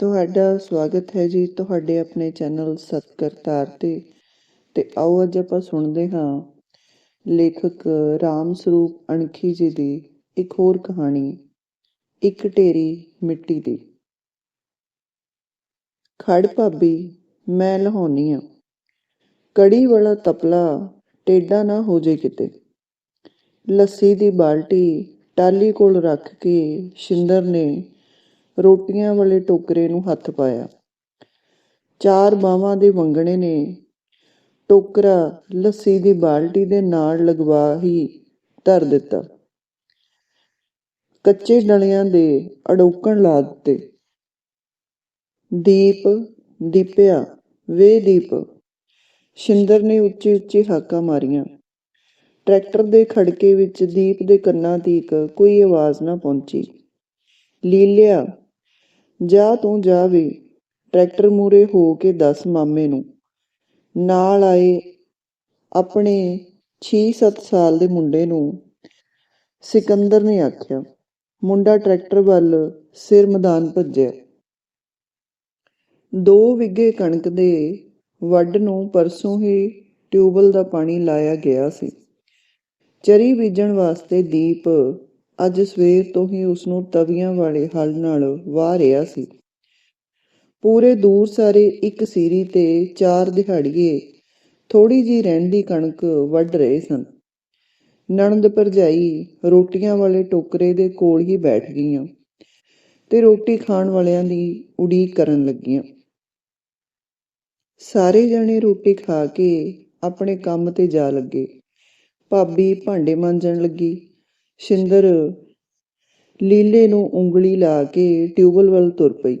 ਤੁਹਾਡਾ ਸਵਾਗਤ ਹੈ ਜੀ ਤੁਹਾਡੇ ਆਪਣੇ ਚੈਨਲ ਸਤਕਰਤਾਰ ਤੇ। ਤੇ ਆਓ ਅੱਜ ਆਪਾਂ ਸੁਣਦੇ ਹਾਂ ਲੇਖਕ ਰਾਮ ਸਰੂਪ ਅਣਖੀ ਜੀ ਦੀ ਇੱਕ ਹੋਰ ਕਹਾਣੀ, ਇੱਕ ਢੇਰੀ ਮਿੱਟੀ ਦੀ। ਖੜ ਭਾਬੀ, ਮੈਂ ਲਹਾਉਣੀ ਆ। ਕੜੀ ਵਾਲਾ ਤਪਲਾ ਟੇਡਾ ਨਾ ਹੋ ਜੇ ਕਿਤੇ। ਲੱਸੀ ਦੀ ਬਾਲਟੀ ਟਾਲੀ ਕੋਲ ਰੱਖ ਕੇ ਸ਼ਿੰਦਰ ਨੇ ਰੋਟੀਆਂ ਵਾਲੇ ਟੋਕਰੇ ਨੂੰ ਹੱਥ ਪਾਇਆ। ਚਾਰ ਬਾਵਾਂ ਦੇ ਵੰਗਣੇ ਨੇ ਟੋਕਰਾ ਲੱਸੀ ਦੀ ਬਾਲਟੀ ਦੇ ਨਾਲ ਲਗਵਾ ਹੀ ਧਰ ਦਿੱਤਾ। ਕੱਚੇ ਡਲਿਆਂ ਦੇ ਅੜੋਕਣ ਲਾ ਦਿੱਤੇ। ਦੀਪ ਦੀਪਿਆ, ਵੇ ਦੀਪ, ਸ਼ਿੰਦਰ ਨੇ ਉੱਚੀ ਉੱਚੀ ਹਾਕਾਂ ਮਾਰੀਆਂ। ਟਰੈਕਟਰ ਦੇ ਖੜਕੇ ਵਿੱਚ ਦੀਪ ਦੇ ਕੰਨਾਂ ਤੀਕ ਕੋਈ ਆਵਾਜ਼ ਨਾ ਪਹੁੰਚੀ। ਲੀਲਿਆ ਜਾ ਤੂੰ ਜਾ ਵੀ ਟਰੈਕਟਰ ਮੂਰੇ ਹੋ ਕੇ ਦੱਸ ਮਾਮੇ ਨੂੰ। ਨਾਲ ਆਏ ਆਪਣੇ 6-7 ਸਾਲ ਦੇ ਮੁੰਡੇ ਨੂੰ। ਸਿਕੰਦਰ ਨੇ ਆਖਿਆ, ਮੁੰਡਾ ਟਰੈਕਟਰ ਵੱਲ ਸਿਰ ਮੈਦਾਨ ਭੱਜਿਆ। ਦੋ ਵਿਗੇ ਕਣਕ ਦੇ ਵੱਢ ਨੂੰ ਪਰਸੋਂ ਹੀ ਟਿਊਬਲ ਦਾ ਪਾਣੀ ਲਾਇਆ ਗਿਆ ਸੀ। ਚਰੀ ਬੀਜਣ ਵਾਸਤੇ ਦੀਪ ਅੱਜ ਸਵੇਰ ਤੋਂ ਹੀ ਉਸ ਨੂੰ ਤਵੀਆਂ ਵਾਲੇ ਹਲ ਨਾਲ ਵਾਹ ਰਿਹਾ ਸੀ। ਪੂਰੇ ਦੂਰ ਸਾਰੇ ਇੱਕ ਸੀਰੀ ਤੇ ਚਾਰ ਦਿਹਾੜੀਏ ਥੋੜੀ ਜੀ ਰਹਿੰਦੀ ਕਣਕ ਵੱਢ ਰਹੇ ਸਨ। ਨਣਦ ਭਰਜਾਈ ਰੋਟੀਆਂ ਵਾਲੇ ਟੋਕਰੇ ਦੇ ਕੋਲ ਹੀ ਬੈਠ ਗਈਆਂ ਤੇ ਰੋਟੀ ਖਾਣ ਵਾਲਿਆਂ ਦੀ ਉਡੀਕ ਕਰਨ ਲੱਗੀਆਂ। ਸਾਰੇ ਜਣੇ ਰੋਟੀ ਖਾ ਕੇ ਆਪਣੇ ਕੰਮ ਤੇ ਜਾ ਲੱਗੇ। ਭਾਬੀ ਭਾਂਡੇ ਮਾਂਜਣ ਲੱਗੀ। ਸ਼ਿੰਦਰ ਲੀਲੇ ਨੂੰ ਉਂਗਲੀ ਲਾ ਕੇ ਟਿਊਬਲ ਵੱਲ ਤੁਰ ਪਈ।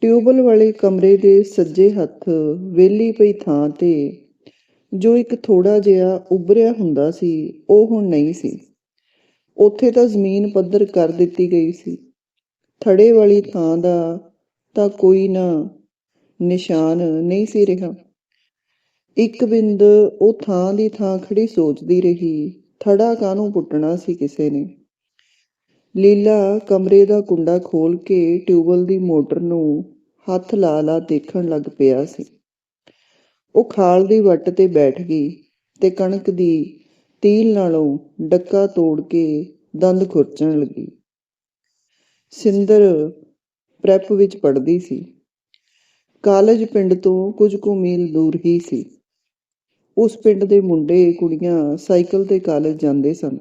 ਟਿਊਬਲ ਵਾਲੇ ਕਮਰੇ ਦੇ ਸੱਜੇ ਹੱਥ ਵੇਲੀ ਪਈ ਥਾਂ ਤੇ ਜੋ ਇੱਕ ਥੋੜਾ ਜਿਹਾ ਉਭਰਿਆ ਹੁੰਦਾ ਸੀ, ਉਹ ਹੁਣ ਨਹੀਂ ਸੀ। ਉੱਥੇ ਤਾਂ ਜ਼ਮੀਨ ਪੱਧਰ ਕਰ ਦਿੱਤੀ ਗਈ ਸੀ। ਥੜੇ ਵਾਲੀ ਥਾਂ ਦਾ ਤਾਂ ਕੋਈ ਨਾ ਨਿਸ਼ਾਨ ਨਹੀਂ ਸੀ ਰਿਹਾ। ਇੱਕ ਬਿੰਦ ਉਹ ਥਾਂ ਦੀ ਥਾਂ ਖੜੀ ਸੋਚਦੀ ਰਹੀ। ਥੜਾ ਕਾਹਨੂੰ ਪੁੱਟਣਾ ਸੀ ਕਿਸੇ ਨੇ? ਲੀਲਾ ਕਮਰੇ ਦਾ ਕੁੰਡਾ ਖੋਲ ਕੇ ਟਿਊਬਲ ਦੀ ਮੋਟਰ ਨੂੰ ਹੱਥ ਲਾ ਲਾ ਦੇਖਣ ਲੱਗ ਪਿਆ ਸੀ। ਉਹ ਖਾਲ ਦੀ ਵੱਟ ਤੇ ਬੈਠ ਗਈ ਤੇ ਕਣਕ ਦੀ ਤੀਲ ਨਾਲੋਂ ਡੱਕਾ ਤੋੜ ਕੇ ਦੰਦ ਖੁਰਚਣ ਲੱਗੀ। ਸਿੰਦਰ ਪ੍ਰੈਪ ਵਿੱਚ ਪੜ੍ਹਦੀ ਸੀ। ਕਾਲਜ ਪਿੰਡ ਤੋਂ ਕੁਝ ਕੁ ਮੀਲ ਦੂਰ ਹੀ ਸੀ। ਉਸ ਪਿੰਡ ਦੇ ਮੁੰਡੇ, ਕੁੜੀਆਂ ਸਾਈਕਲ ਤੇ ਕਾਲਜ ਜਾਂਦੇ ਸਨ।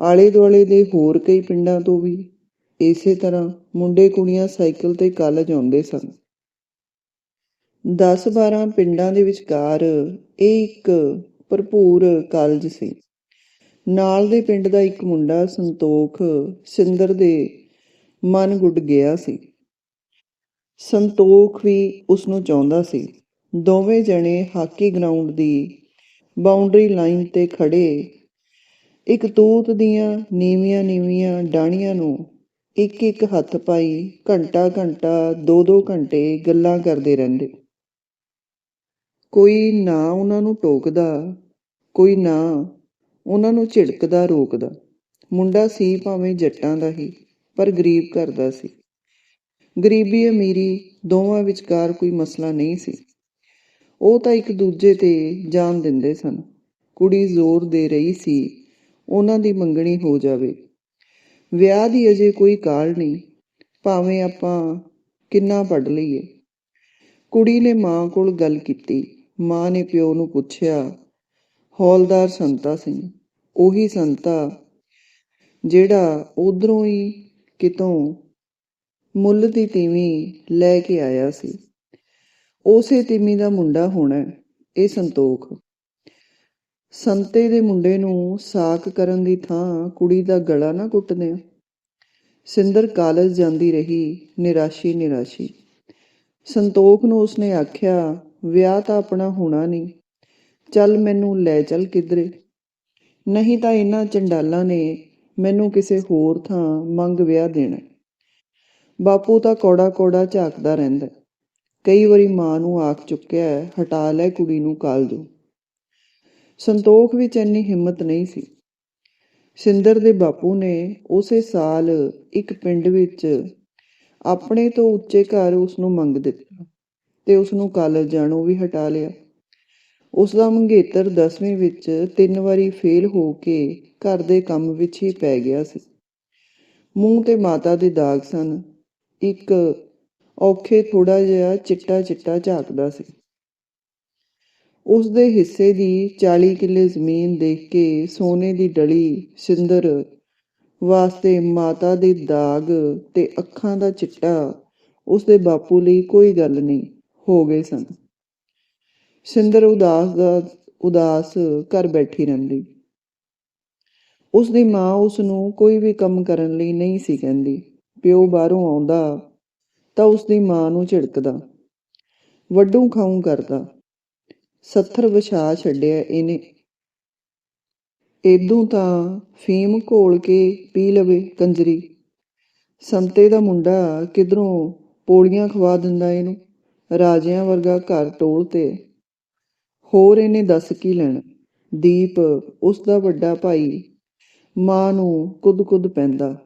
ਆਲੇ ਦੁਆਲੇ ਦੇ ਹੋਰ ਕਈ ਪਿੰਡਾਂ ਤੋਂ ਵੀ ਇਸੇ ਤਰ੍ਹਾਂ ਮੁੰਡੇ, ਕੁੜੀਆਂ ਸਾਈਕਲ ਤੇ ਕਾਲਜ ਆਉਂਦੇ ਸਨ। 10-12 ਪਿੰਡਾਂ ਦੇ ਵਿਚਕਾਰ ਇਹ ਇੱਕ ਭਰਪੂਰ ਕਾਲਜ ਸੀ। ਨਾਲ ਦੇ ਪਿੰਡ ਦਾ ਇੱਕ ਮੁੰਡਾ ਸੰਤੋਖ ਸਿੰਦਰ ਦੇ ਮਨ ਗੁੱਡ ਗਿਆ ਸੀ। ਸੰਤੋਖ ਵੀ ਉਸ ਨੂੰ ਚਾਹੁੰਦਾ ਸੀ। ਦੋਵੇਂ ਜਣੇ ਹਾਕੀ ਗਰਾਊਂਡ ਦੀ ਬਾਉਂਡਰੀ ਲਾਈਨ ਤੇ ਖੜੇ। ਇੱਕ ਤੂਤ ਦੀਆਂ ਨੀਵੀਆਂ ਨੀਵੀਆਂ ਡਾਣੀਆਂ ਨੂੰ ਇੱਕ ਇੱਕ ਹੱਥ ਪਾਈ ਘੰਟਾ ਘੰਟਾ ਦੋ ਦੋ ਘੰਟੇ ਗੱਲਾਂ ਕਰਦੇ ਰਹਿੰਦੇ। ਕੋਈ ਨਾ ਉਹਨਾਂ ਨੂੰ ਟੋਕਦਾ, ਕੋਈ ਨਾ ਉਹਨਾਂ ਨੂੰ ਝਿੜਕਦਾ, ਰੋਕਦਾ। ਮੁੰਡਾ ਸੀ ਭਾਵੇਂ ਜੱਟਾਂ ਦਾ ਹੀ, ਪਰ ਗਰੀਬ ਘਰ ਦਾ ਸੀ। ਗਰੀਬੀ ਅਮੀਰੀ ਦੋਵਾਂ ਵਿਚਕਾਰ ਕੋਈ ਮਸਲਾ ਨਹੀਂ ਸੀ। ਉਹ ਤਾਂ ਇੱਕ ਦੂਜੇ ਤੇ ਜਾਨ ਦਿੰਦੇ ਸਨ। ਕੁੜੀ ਜ਼ੋਰ ਦੇ ਰਹੀ ਸੀ, ਉਹਨਾਂ ਦੀ ਮੰਗਣੀ ਹੋ ਜਾਵੇ। ਵਿਆਹ ਦੀ ਅਜੇ ਕੋਈ ਕਾਲ ਨਹੀਂ, ਭਾਵੇਂ ਆਪਾਂ ਕਿੰਨਾ ਪੜ ਲਈਏ। ਕੁੜੀ ਨੇ ਮਾਂ ਕੋਲ ਗੱਲ ਕੀਤੀ। ਮਾਂ ਨੇ ਪਿਓ ਨੂੰ ਪੁੱਛਿਆ, ਹੌਲਦਾਰ ਸੰਤਾ ਸਿੰਘ, ਉਹੀ ਸੰਤਾ ਜਿਹੜਾ ਉਧਰੋਂ ਹੀ ਕਿਤੋਂ ਮੁੱਲ ਦੀ ਤੀਵੀਂ ਲੈ ਕੇ ਆਇਆ ਸੀ। ਉਸੇ ਤੀਵੀਂ ਦਾ ਮੁੰਡਾ ਹੋਣਾ ਇਹ ਸੰਤੋਖ। ਸੰਤੇ ਦੇ ਮੁੰਡੇ ਨੂੰ ਸਾਕ ਕਰਨ ਦੀ ਥਾਂ ਕੁੜੀ ਦਾ ਗਲਾ ਨਾ ਕੁੱਟਦੇ ਸਿੰਦਰ ਕਾਲਜ ਜਾਂਦੀ ਰਹੀ, ਨਿਰਾਸ਼ੀ ਨਿਰਾਸ਼ੀ। ਸੰਤੋਖ ਨੂੰ ਉਸਨੇ ਆਖਿਆ, ਵਿਆਹ ਤਾਂ ਆਪਣਾ ਹੋਣਾ ਨਹੀਂ। ਚੱਲ ਮੈਨੂੰ ਲੈ ਚੱਲ ਕਿਧਰੇ। ਨਹੀਂ ਤਾਂ ਇਹਨਾਂ ਚੰਡਾਲਾਂ ਨੇ ਮੈਨੂੰ ਕਿਸੇ ਹੋਰ ਥਾਂ ਮੰਗ ਵਿਆਹ ਦੇਣਾ ਬਾਪੂ ਤਾਂ ਕੋੜਾ ਕੋੜਾ ਝਾਕਦਾ ਰਹਿੰਦਾ ਕਈ ਵਾਰੀ ਮਾਂ ਨੂੰ ਆਖ ਚੁੱਕਿਆ ਹਟਾ ਲੈ ਕੁੜੀ ਨੂੰ ਕਾਲਜੋਂ ਸੰਤੋਖ ਵਿੱਚ ਇੰਨੀ ਹਿੰਮਤ ਨਹੀਂ ਸੀ। ਸਿੰਦਰ ਦੇ ਬਾਪੂ ਨੇ ਉਸੇ ਸਾਲ ਇੱਕ ਪਿੰਡ ਵਿੱਚ ਆਪਣੇ ਤੋਂ ਉੱਚੇ ਘਰ ਉਸ ਨੂੰ ਮੰਗ ਦਿੱਤਾ ਤੇ ਉਸ ਨੂੰ ਕਾਲਜ ਜਾਣੋਂ ਵੀ ਹਟਾ ਲਿਆ। ਉਸ ਦਾ ਮੰਗੇਤਰ 10ਵੀਂ ਵਿੱਚ ਤਿੰਨ ਵਾਰੀ ਫੇਲ ਹੋ ਕੇ ਘਰ ਦੇ ਕੰਮ ਵਿੱਚ ਹੀ ਪੈ ਗਿਆ ਸੀ। ਮੂੰਹ ਤੇ ਮਾਤਾ ਦੇ ਦਾਗ ਸਨ। ਇੱਕ ਔਖੇ ਥੋੜਾ ਜਿਹਾ ਚਿੱਟਾ ਚਿੱਟਾ ਝਾਕਦਾ ਸੀ। ਉਸ ਦੇ ਹਿੱਸੇ ਦੀ 40 ਕਿੱਲੇ ਜ਼ਮੀਨ ਦੇਖ ਕੇ ਸੋਨੇ ਦੀ ਡਲੀ, ਸਿੰਦਰ ਵਾਸਤੇ ਮਾਤਾ ਦੇ ਦਾਗ ਤੇ ਅੱਖਾਂ ਦਾ ਚਿੱਟਾ ਉਸ ਦੇ ਬਾਪੂ ਲਈ ਕੋਈ ਗੱਲ ਨਹੀਂ, ਹੋ ਗਏ ਸਨ। ਸਿੰਦਰ ਉਦਾਸ ਦਾ, ਉਦਾਸ ਘਰ ਬੈਠੀ ਰਹਿੰਦੀ। ਉਸ ਦੀ ਮਾਂ ਉਸ ਨੂੰ ਕੋਈ ਵੀ ਕੰਮ ਕਰਨ ਲਈ ਨਹੀਂ ਸੀ ਕਹਿੰਦੀ। ਪਿਓ ਬਾਹਰੋਂ ਆਉਂਦਾ ਤਾਂ ਉਸ ਦੀ ਮਾਂ ਨੂੰ ਝਿੜਕਦਾ। ਵੱਡੂ ਖਾਉਂ ਕਰਦਾ। ਸੱਥਰ ਵਿਛਾ ਛੱਡਿਆ ਇਹਨੇ। ਇਦੋਂ ਤਾਂ ਫੀਮ ਘੋਲ ਕੇ ਪੀ ਲਵੇ ਕੰਜਰੀ। ਸੰਤੇ ਦਾ ਮੁੰਡਾ ਕਿਧਰੋਂ ਪੋੜੀਆਂ ਖਵਾ ਦਿੰਦਾ ਇਹਨੂੰ। ਰਾਜਿਆਂ ਵਰਗਾ ਘਰ ਟੋਲ ਤੇ। ਹੋਰ ਇਹਨੇ ਦੱਸ ਕੀ ਲੈਣਾ? ਦੀਪ ਉਸ ਦਾ ਵੱਡਾ ਭਾਈ, ਮਾਂ ਨੂੰ ਕੁੱਦ-ਕੁੱਦ ਪੈਂਦਾ।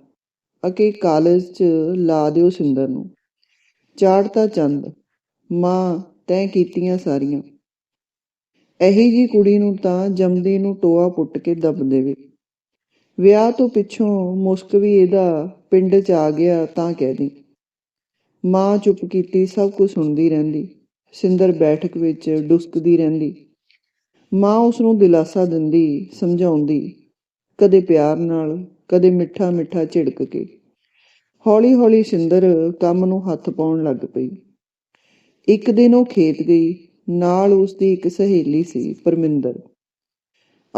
ਅਕੇ ਕਾਲਜ 'ਚ ਲਾ ਦਿਓ ਸਿੰਦਰ ਨੂੰ। ਚਾੜਤਾ ਚੰਦ, ਮਾਂ, ਤੈਂ ਕੀਤੀਆਂ ਸਾਰੀਆਂ। ਇਹੀ ਜੀ ਕੁੜੀ ਨੂੰ ਤਾਂ ਜੰਮਦੀ ਨੂੰ ਟੋਆ ਪੁੱਟ ਕੇ ਦੱਬ ਦੇਵੇ। ਵਿਆਹ ਤੋਂ ਪਿੱਛੋਂ ਮੁਸਕ ਵੀ ਇਹਦਾ ਪਿੰਡ 'ਚ ਆ ਗਿਆ ਤਾਂ ਕਹਿ ਦੀ। ਮਾਂ ਚੁੱਪ ਕੀਤੀ, ਸਭ ਕੁਝ ਸੁਣਦੀ ਰਹਿੰਦੀ। ਸਿੰਦਰ ਬੈਠਕ ਵਿੱਚ ਡੁਸਕਦੀ ਰਹਿੰਦੀ। ਮਾਂ ਉਸ ਨੂੰ ਦਿਲਾਸਾ ਦਿੰਦੀ, ਸਮਝਾਉਂਦੀ, ਕਦੇ ਪਿਆਰ ਨਾਲ, ਕਦੇ ਮਿੱਠਾ ਮਿੱਠਾ ਝਿੜਕ ਕੇ। ਹੌਲੀ ਹੌਲੀ ਸਿੰਦਰ ਕੰਮ ਨੂੰ ਹੱਥ ਪਾਉਣ ਲੱਗ ਪਈ। ਇੱਕ ਦਿਨ ਉਹ ਖੇਤ ਗਈ, ਨਾਲ ਉਸ ਦੀ ਇੱਕ ਸਹੇਲੀ ਸੀ, ਪਰਮਿੰਦਰ।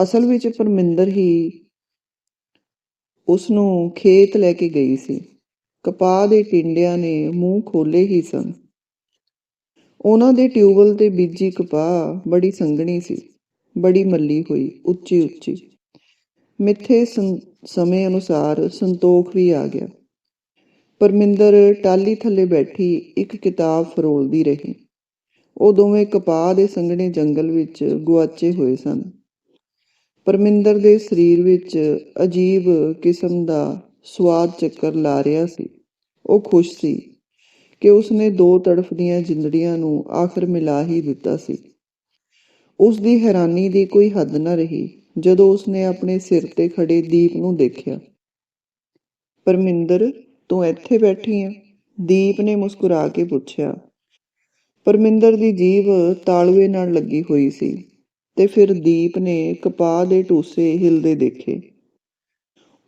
ਅਸਲ ਵਿੱਚ ਪਰਮਿੰਦਰ ਹੀ ਉਸ ਨੂੰ ਖੇਤ ਲੈ ਕੇ ਗਈ ਸੀ। ਕਪਾਹ ਦੇ ਟਿੰਡਿਆਂ ਨੇ ਮੂੰਹ ਖੋਲੇ ਹੀ ਸਨ। ਉਹਨਾਂ ਦੇ ਟਿਊਬਲ ਤੇ ਬੀਜੀ ਕਪਾਹ ਬੜੀ ਸੰਘਣੀ ਸੀ, ਬੜੀ ਮੱਲੀ ਹੋਈ ਉੱਚੀ ਉੱਚੀ ਮਿੱਥੇ ਸੰ- ਸਮੇਂ ਅਨੁਸਾਰ ਸੰਤੋਖ ਵੀ ਆ ਗਿਆ। ਪਰਮਿੰਦਰ ਟਾਲੀ ਥੱਲੇ ਬੈਠੀ ਇੱਕ ਕਿਤਾਬ ਫਰੋਲਦੀ ਰਹੀ। ਉਹ ਦੋਵੇਂ ਕਪਾਹ ਦੇ ਸੰਘਣੇ ਜੰਗਲ ਵਿੱਚ ਗੁਆਚੇ ਹੋਏ ਸਨ। ਪਰਮਿੰਦਰ ਦੇ ਸਰੀਰ ਵਿੱਚ ਅਜੀਬ ਕਿਸਮ ਦਾ ਸਵਾਦ ਚੱਕਰ ਲਾ ਰਿਹਾ ਸੀ। ਉਹ ਖੁਸ਼ ਸੀ ਕਿ ਉਸਨੇ ਦੋ ਤੜਫਦੀਆਂ ਜਿੰਦੜੀਆਂ ਨੂੰ ਆਖਰ ਮਿਲਾ ਹੀ ਦਿੱਤਾ ਸੀ। ਉਸ ਦੀ ਹੈਰਾਨੀ ਦੀ ਕੋਈ ਹੱਦ ਨਾ ਰਹੀ ਜਦੋਂ ਉਸਨੇ ਆਪਣੇ ਸਿਰ ਤੇ ਖੜੇ ਦੀਪ ਨੂੰ ਦੇਖਿਆ। ਪਰਮਿੰਦਰ ਤੂੰ ਇੱਥੇ ਬੈਠੀ ਹੈ ਦੀਪ ਨੇ ਮੁਸਕਰਾ ਕੇ ਪੁੱਛਿਆ। ਪਰਮਿੰਦਰ ਦੀ ਜੀਭ ਤਾਲਵੇ ਨਾਲ ਲੱਗੀ ਹੋਈ ਸੀ ਤੇ ਫਿਰ ਦੀਪ ਨੇ ਕਪਾਹ ਦੇ ਟੂਸੇ ਹਿਲਦੇ ਦੇਖੇ।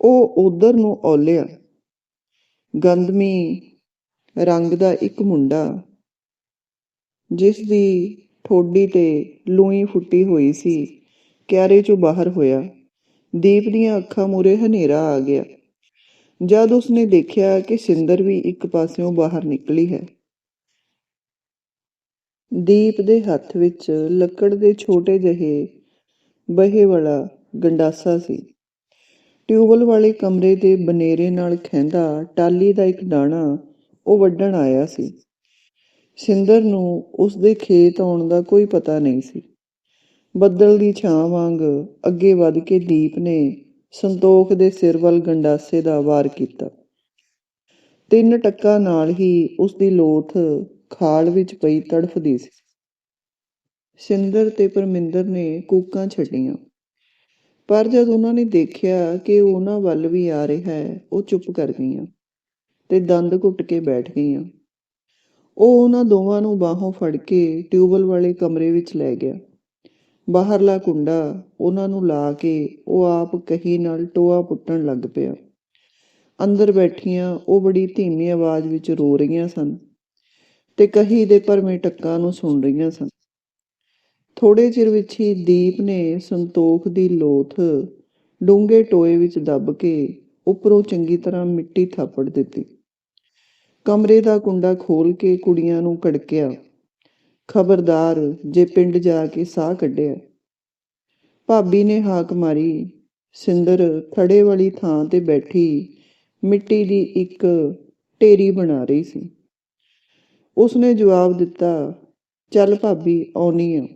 ਉਹ ਉਧਰ ਨੂੰ ਔਲਿਆ। ਗੰਦਮੀ ਰੰਗ ਦਾ ਇੱਕ ਮੁੰਡਾ, ਜਿਸ ਦੀ ਠੋਡੀ ਤੇ ਲੂਈ ਫੁੱਟੀ ਹੋਈ ਸੀ, ਕਿਆਰੇ ਚੋਂ ਬਾਹਰ ਹੋਇਆ। ਦੀਪ ਦੀਆਂ ਅੱਖਾਂ ਮੂਰੇ ਹਨੇਰਾ ਆ ਗਿਆ। ਜਦ ਉਸਨੇ ਦੇਖਿਆ ਕਿ ਸਿੰਦਰ ਵੀ ਇੱਕ ਪਾਸਿਓਂ ਬਾਹਰ ਨਿਕਲੀ ਹੈ। ਦੀਪ ਦੇ ਹੱਥ ਵਿੱਚ ਲੱਕੜ ਦੇ ਛੋਟੇ ਜਿਹੇ ਬਹੇ ਵਾਲਾ ਗੰਡਾਸਾ ਸੀ। ਟਿਊਬਲ ਵਾਲੇ ਕਮਰੇ ਦੇ ਬਨੇਰੇ ਨਾਲ ਖੈਂਦਾ ਟਾਲੀ ਦਾ ਇੱਕ ਦਾਣਾ ਉਹ ਵੱਢਣ ਆਇਆ ਸੀ। ਸਿੰਦਰ ਨੂੰ ਉਸ ਦੇ ਖੇਤ ਆਉਣ ਦਾ ਕੋਈ ਪਤਾ ਨਹੀਂ ਸੀ। ਬੱਦਲ ਦੀ ਛਾਂ ਵਾਂਗ ਅੱਗੇ ਵੱਧ ਕੇ ਦੀਪ ਨੇ ਸੰਤੋਖ ਦੇ ਸਿਰ ਵੱਲ ਗੰਡਾਸੇ ਦਾ ਵਾਰ ਕੀਤਾ। ਤਿੰਨ ਟੱਕਾ ਨਾਲ ਹੀ ਉਸ ਦੀ ਲੋਥ ਖਾਲ ਵਿੱਚ ਪਈ ਤੜਫਦੀ ਸੀ। ਸਿੰਦਰ ਤੇ ਪਰਮਿੰਦਰ ਨੇ ਕੂਕਾਂ ਛੱਡੀਆਂ। ਪਰ ਜਦ ਉਹਨਾਂ ਨੇ ਦੇਖਿਆ ਕਿ ਉਹਨਾਂ ਵੱਲ ਵੀ ਆ ਰਿਹਾ ਹੈ, ਉਹ ਚੁੱਪ ਕਰ ਗਈਆਂ ਤੇ ਦੰਦ ਘੁੱਟ ਕੇ ਬੈਠ ਗਈਆਂ। ਉਹ ਉਹਨਾਂ ਦੋਵਾਂ ਨੂੰ ਬਾਹੋਂ ਫੜ ਕੇ ਟਿਊਬਲ ਵਾਲੇ ਕਮਰੇ ਵਿੱਚ ਲੈ ਗਿਆ। ਬਾਹਰਲਾ ਕੁੰਡਾ ਉਹਨਾਂ ਨੂੰ ਲਾ ਕੇ ਉਹ ਆਪ ਕਹੀ ਨਾਲ ਟੋਆ ਪੁੱਟਣ ਲੱਗ ਪਿਆ। ਅੰਦਰ ਬੈਠੀਆਂ ਉਹ ਬੜੀ ਧੀਮੀ ਆਵਾਜ਼ ਵਿੱਚ ਰੋ ਰਹੀਆਂ ਸਨ ਤੇ ਕਹੀ ਦੇ ਭਰਵੇਂ ਟੱਕਾਂ ਨੂੰ ਸੁਣ ਰਹੀਆਂ ਸਨ। ਥੋੜੇ ਚਿਰ ਵਿੱਚ ਹੀ ਦੀਪ ਨੇ ਸੰਤੋਖ ਦੀ ਲੋਥ ਡੂੰਘੇ ਟੋਏ ਵਿੱਚ ਦੱਬ ਕੇ ਉੱਪਰੋਂ ਚੰਗੀ ਤਰ੍ਹਾਂ ਮਿੱਟੀ ਥਾਪੜ ਦਿੱਤੀ। ਕਮਰੇ ਦਾ ਕੁੰਡਾ ਖੋਲ ਕੇ ਕੁੜੀਆਂ ਨੂੰ ਕੜਕਿਆ ਖਬਰਦਾਰ ਜੇ ਪਿੰਡ ਜਾ ਕੇ ਸਾਹ ਕੱਢਿਆ। ਭਾਬੀ ਨੇ ਹਾਕ ਮਾਰੀ। ਸਿੰਦਰ ਥੜੇ ਵਾਲੀ ਥਾਂ ਤੇ ਬੈਠੀ, ਮਿੱਟੀ ਦੀ ਇੱਕ ਢੇਰੀ ਬਣਾ ਰਹੀ ਸੀ। ਉਸਨੇ ਜਵਾਬ ਦਿੱਤਾ, ਚੱਲ ਭਾਬੀ, ਆਉਣੀ ਆ।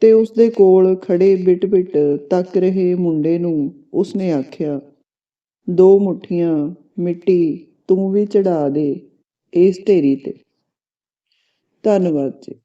ਤੇ ਉਸਦੇ ਕੋਲ ਖੜੇ ਬਿਟ-ਬਿਟ ਤੱਕ ਰਹੇ ਮੁੰਡੇ ਨੂੰ ਉਸਨੇ ਆਖਿਆ, ਦੋ ਮੁੱਠੀਆਂ ਮਿੱਟੀ ਤੂੰ ਵੀ ਚੜਾ ਦੇ ਇਸ ਢੇਰੀ ਤੇ। ਧੰਨਵਾਦ ਜੀ।